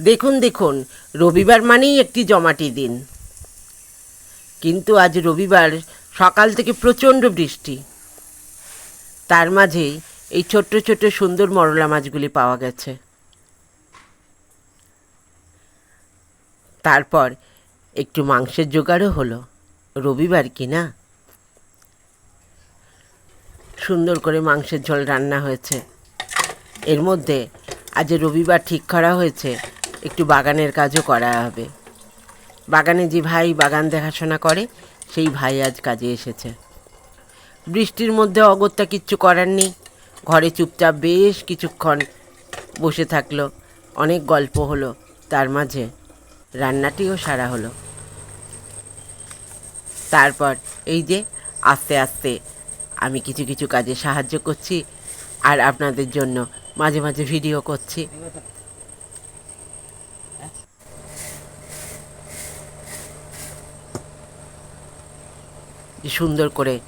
দেখুন দেখুন, রবিবার মানেই একটি জমাটি দিন। কিন্তু আজ রবিবার সকাল থেকে প্রচণ্ড বৃষ্টি। তার মাঝেই এই ছোট্ট ছোট্ট, সুন্দর মরলা মাছগুলি পাওয়া গেছে। তারপর একটু মাংসের জোগাড়ও হলো। রবিবার কি না? সুন্দর করে মাংসের ঝোল রান্না হয়েছে। এর মধ্যে আজ রবিবার ঠিক করা হয়েছে একটু বাগানের কাজও করা হবে। বাগানে যে ভাই বাগান দেখাশোনা করে, সেই ভাই আজ কাজে এসেছে। বৃষ্টির মধ্যে অগত্যা কিচ্ছু করার নেই। ঘরে চুপচাপ বেশ কিছুক্ষণ বসে থাকল। অনেক গল্প হলো। তার মাঝে রান্নাটিও সারা হলো। তারপর এই যে আস্তে আস্তে আমি কিছু কিছু কাজে সাহায্য করছি আর আপনাদের জন্য মাঝে মাঝে ভিডিও করছি। যে সুন্দর করে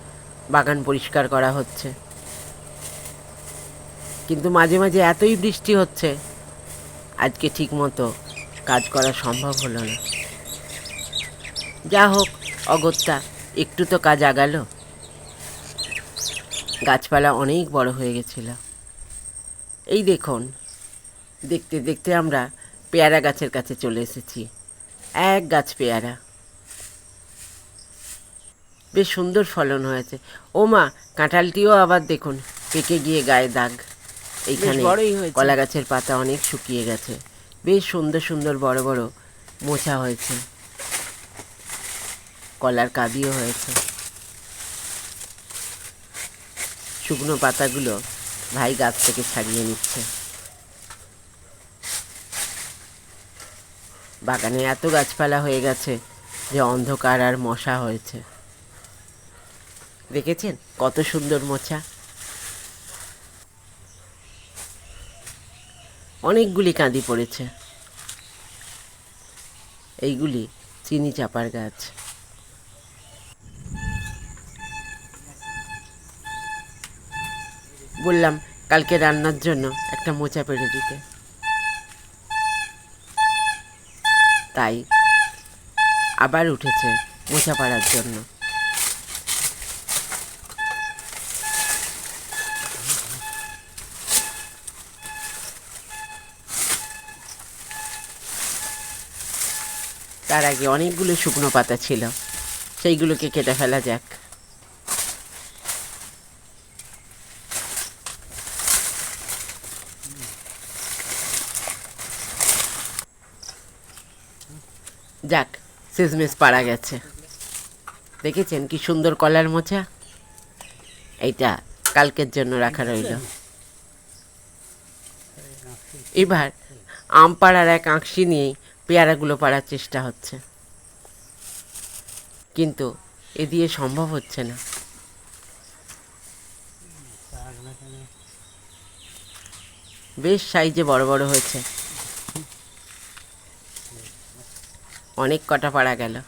বাগান পরিষ্কার করা হচ্ছে। কিন্তু মাঝে মাঝে এতই বৃষ্টি হচ্ছে, আজকে ঠিক মতো কাজ করা সম্ভব হলো না। যা হোক, অগত্যা, একটু তো কাজ আগালো। গাছপালা অনেক বড় হয়ে গেছিল। এই দেখুন, দেখতে দেখতে আমরা পেয়ারা গাছের কাছে চলে এসেছি। এক গাছ পেয়ারা। বেশ সুন্দর ফলন হয়েছে। ও মা কাঁঠালটিও আবার দেখুন পেকে গিয়ে গায়ে দাগ। এইখানে কলা গাছের পাতা অনেক শুকিয়ে গেছে। বেশ সুন্দর সুন্দর বড় বড় মোছা হয়েছে। কলার কাদিও হয়েছে। শুকনো পাতাগুলো ভাই গাছ থেকে ছাড়িয়ে নিচ্ছে। বাগানে এত গাছপালা হয়ে গেছে যে অন্ধকার আর মশা হয়েছে। দেখেছেন? কত সুন্দর মোছা অনেকগুলি কাঁদি পড়েছে। এইগুলি চিনি চাপার গাছ। বললাম, কালকে রান্নার জন্য একটা মোচা পেড়ে দিতে। তাই আবার উঠেছে মোচা পাড়ার জন্য। তার আগে অনেকগুলো শুকনো পাতা ছিল। সেইগুলোকে কেটে ফেলা যাক। যাক সিজমিস পাড়া গেছে। দেখেছেন কি সুন্দর কলার মোচা? এইটা কালকের জন্য রাখা রইল। এবার আম পাড়ার এক আঁকশি নিয়েই পেয়ারাগুলো পাড়ার চেষ্টা হচ্ছে। কিন্তু এ দিয়ে সম্ভব হচ্ছে না। বেশ সাইজে বড় বড় হয়েছে। অনেক কটা পাড়া গেল।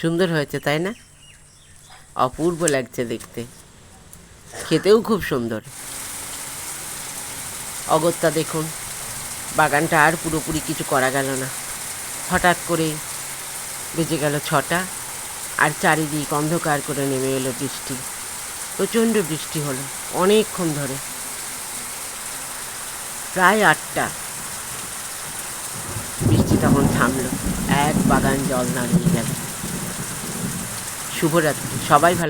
সুন্দর হয়েছে, তাই না? অপূর্ব লাগছে দেখতে। খেতেও খুব সুন্দর। অগত্যা দেখুন। বাগানটা আর পুরোপুরি কিছু করা গেল না। হঠাৎ করে বেজে গেল ছটা আর চারিদিক অন্ধকার করে নেমে এলো বৃষ্টি। প্রচণ্ড বৃষ্টি হলো অনেকক্ষণ ধরে। প্রায় আটটা। বৃষ্টি তখন থামলো, এক বাগান জল দাঁড়িয়ে গেল। শুভরাত্রি, সবাই ভালো